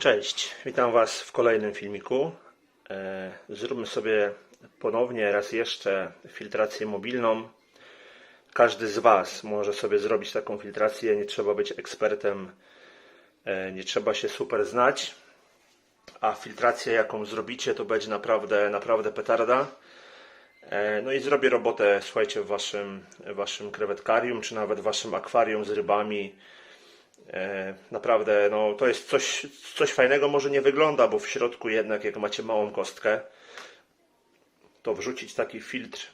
Cześć, witam Was w kolejnym filmiku. E, Zróbmy sobie ponownie raz jeszcze filtrację mobilną. Każdy z Was może sobie zrobić taką filtrację, nie trzeba być ekspertem, e, nie trzeba się super znać, a filtracja jaką zrobicie to będzie naprawdę, naprawdę petarda. E, No i zrobię robotę, słuchajcie, w Waszym, w waszym krewetkarium, czy nawet w Waszym akwarium z rybami. E, Naprawdę, no to jest coś, coś fajnego, może nie wygląda, bo w środku jednak, jak macie małą kostkę, to wrzucić taki filtr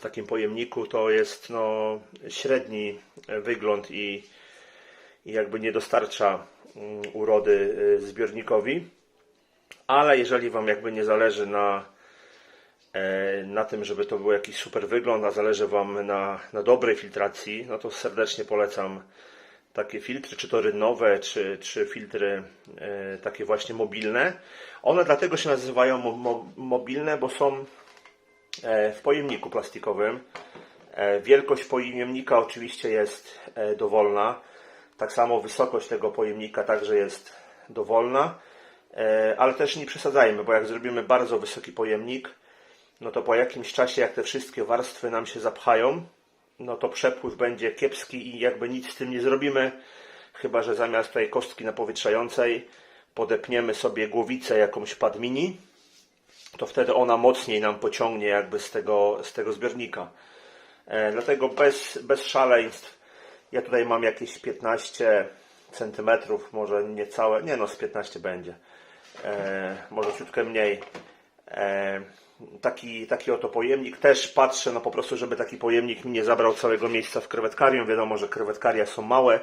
w takim pojemniku to jest no, średni wygląd i, i jakby nie dostarcza mm, urody y, zbiornikowi. Ale jeżeli Wam jakby nie zależy na, e, na tym, żeby to był jakiś super wygląd, a zależy Wam na, na dobrej filtracji, no to serdecznie polecam takie filtry, czy to rynowe, czy, czy filtry e, takie właśnie mobilne. One dlatego się nazywają mo, mo, mobilne, bo są e, w pojemniku plastikowym. E, wielkość pojemnika oczywiście jest dowolna. Tak samo wysokość tego pojemnika także jest dowolna. Ale też nie przesadzajmy, bo jak zrobimy bardzo wysoki pojemnik, no to po jakimś czasie, jak te wszystkie warstwy nam się zapchają, no to przepływ będzie kiepski i jakby nic z tym nie zrobimy, chyba że zamiast tutaj kostki napowietrzającej podepniemy sobie głowicę jakąś padmini, to wtedy ona mocniej nam pociągnie jakby z tego, z tego zbiornika. E, dlatego bez, bez szaleństw, ja tutaj mam jakieś 15 centymetrów, może niecałe, nie no z 15 będzie, e, może ciutkę mniej. E, taki, taki oto pojemnik. Też patrzę no po prostu, żeby taki pojemnik mi nie zabrał całego miejsca w krewetkarium. Wiadomo, że krewetkaria są małe,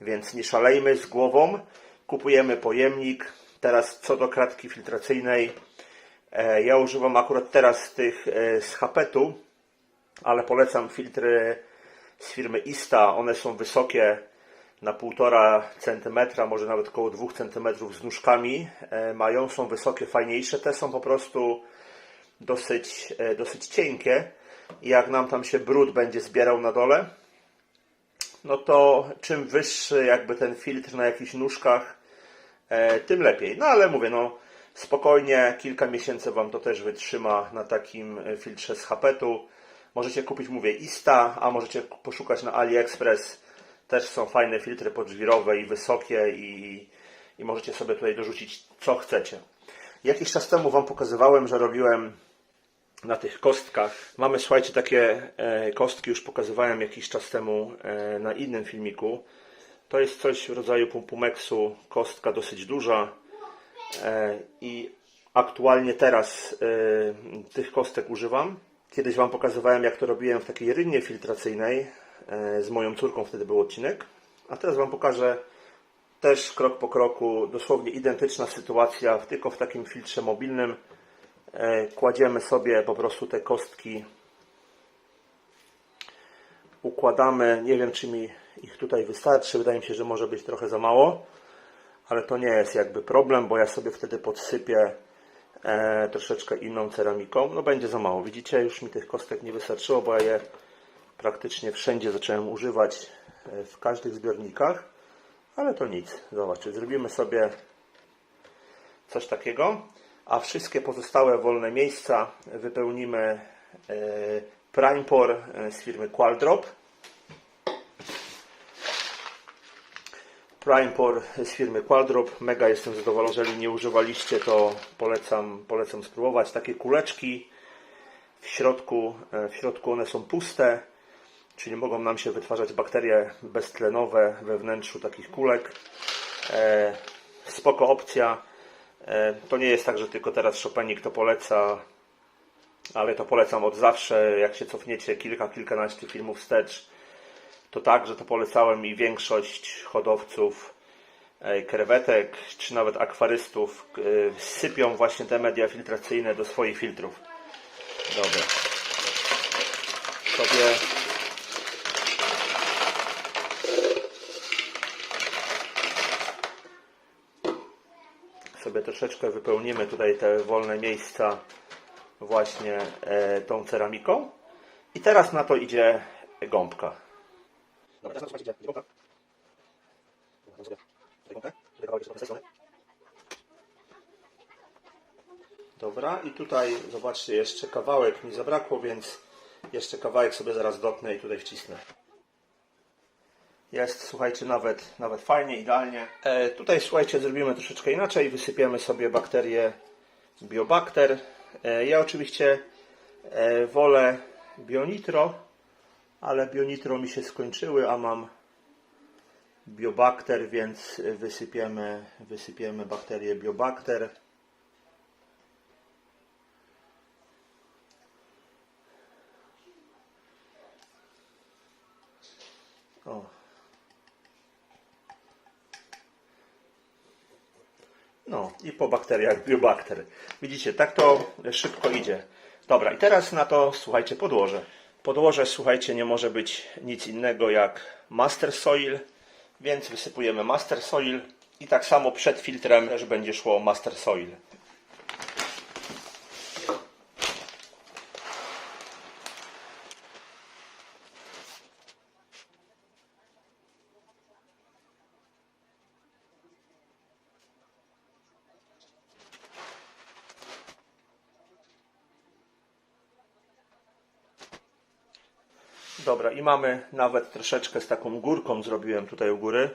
więc nie szalejmy z głową. Kupujemy pojemnik. Teraz co do kratki filtracyjnej. E, ja używam akurat teraz tych e, z Hapetu, ale polecam filtry z firmy Ista. One są wysokie na 1,5 cm, może nawet około 2 cm z nóżkami mają. Są wysokie, fajniejsze. Te są po prostu dosyć, e, dosyć cienkie. I jak nam tam się brud będzie zbierał na dole, no to czym wyższy jakby ten filtr na jakichś nóżkach, e, tym lepiej. No ale mówię, no spokojnie, kilka miesięcy Wam to też wytrzyma na takim e, filtrze z Hapetu. Możecie kupić, mówię, Ista, a możecie poszukać na AliExpress. Też są fajne filtry podżwirowe i wysokie i, i możecie sobie tutaj dorzucić co chcecie. Jakiś czas temu Wam pokazywałem, że robiłem na tych kostkach. Mamy, słuchajcie, takie e, kostki, już pokazywałem jakiś czas temu e, na innym filmiku. To jest coś w rodzaju pumpumeksu, kostka dosyć duża e, i aktualnie teraz tych kostek używam. Kiedyś Wam pokazywałem, jak to robiłem w takiej rynnie filtracyjnej z moją córką, wtedy był odcinek. A teraz Wam pokażę też krok po kroku, dosłownie identyczna sytuacja, tylko w takim filtrze mobilnym. E, Kładziemy sobie po prostu te kostki, układamy. Nie wiem, czy mi ich tutaj wystarczy. Wydaje mi się, że może być trochę za mało, ale to nie jest jakby problem, bo ja sobie wtedy podsypię e, troszeczkę inną ceramiką. No będzie za mało. Widzicie, już mi tych kostek nie wystarczyło, bo ja je praktycznie wszędzie zacząłem używać e, w każdych zbiornikach. Ale to nic. Zobaczcie, zrobimy sobie coś takiego, a wszystkie pozostałe wolne miejsca wypełnimy e, Primepor e, z firmy Qualdrop. Primepor z firmy Qualdrop. Mega jestem zadowolony. Jeżeli nie używaliście, to polecam, polecam spróbować. Takie kuleczki w środku, e, w środku one są puste, czyli mogą nam się wytwarzać bakterie beztlenowe we wnętrzu takich kulek. Spoko opcja. E, to nie jest tak, że tylko teraz Chopinik to poleca, ale to polecam od zawsze. Jak się cofniecie kilka, kilkanaście filmów wstecz, to także to polecałem i większość hodowców e, krewetek, czy nawet akwarystów e, sypią właśnie te media filtracyjne do swoich filtrów. Dobra. Sobie sobie troszeczkę wypełnimy tutaj te wolne miejsca właśnie e, tą ceramiką. I teraz na to idzie gąbka. Dobra, teraz na to idzie gąbka. Dobra, Dobra, i tutaj zobaczcie, jeszcze kawałek mi zabrakło, więc jeszcze kawałek sobie zaraz dotnę i tutaj wcisnę. Jest, słuchajcie, nawet, nawet fajnie, idealnie. E, tutaj, słuchajcie, zrobimy troszeczkę inaczej. Wysypiemy sobie bakterię Biobakter. E, ja oczywiście e, wolę Bionitro, ale Bionitro mi się skończyły, a mam Biobakter, więc wysypiemy, wysypiemy bakterię Biobakter. I po bakteriach biobakter. Widzicie, tak to szybko idzie. Dobra, i teraz na to, słuchajcie, podłoże. Podłoże, słuchajcie, nie może być nic innego jak master soil, więc wysypujemy master soil i tak samo przed filtrem też będzie szło master soil. Dobra, i mamy nawet troszeczkę z taką górką zrobiłem tutaj u góry.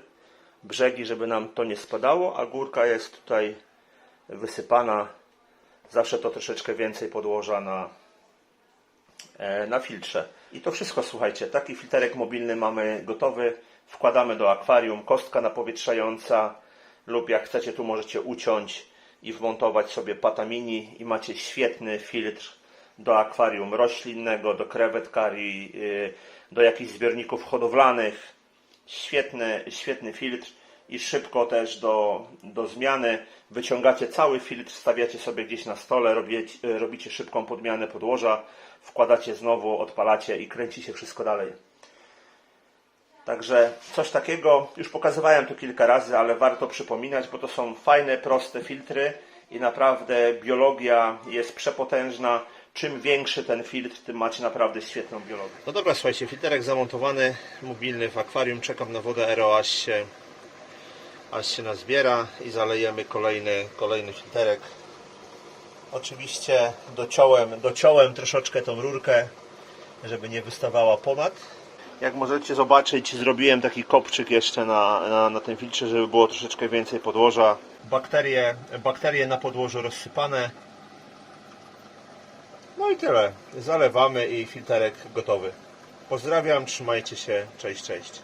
Brzegi, żeby nam to nie spadało, a górka jest tutaj wysypana. Zawsze to troszeczkę więcej podłoża na, e, na filtrze. I to wszystko, słuchajcie, taki filterek mobilny mamy gotowy. Wkładamy do akwarium, kostka napowietrzająca lub jak chcecie, tu możecie uciąć i wmontować sobie patamini i macie świetny filtr do akwarium roślinnego, do krewet kari, yy, do jakichś zbiorników hodowlanych. Świetny, świetny filtr i szybko też do, do zmiany. Wyciągacie cały filtr, stawiacie sobie gdzieś na stole, robicie, robicie szybką podmianę podłoża, wkładacie znowu, odpalacie i kręci się wszystko dalej. Także coś takiego, już pokazywałem to kilka razy, ale warto przypominać, bo to są fajne, proste filtry i naprawdę biologia jest przepotężna. Czym większy ten filtr, tym macie naprawdę świetną biologię. No dobra, słuchajcie, filterek zamontowany, mobilny w akwarium. Czekam na wodę RO, aż się, aż się nazbiera i zalejemy kolejny, kolejny filterek. Oczywiście dociąłem, dociąłem troszeczkę tą rurkę, żeby nie wystawała ponad. Jak możecie zobaczyć, zrobiłem taki kopczyk jeszcze na, na, na tym filtrze, żeby było troszeczkę więcej podłoża. Bakterie, bakterie na podłożu rozsypane. No i tyle. Zalewamy i filterek gotowy. Pozdrawiam, trzymajcie się, cześć, cześć.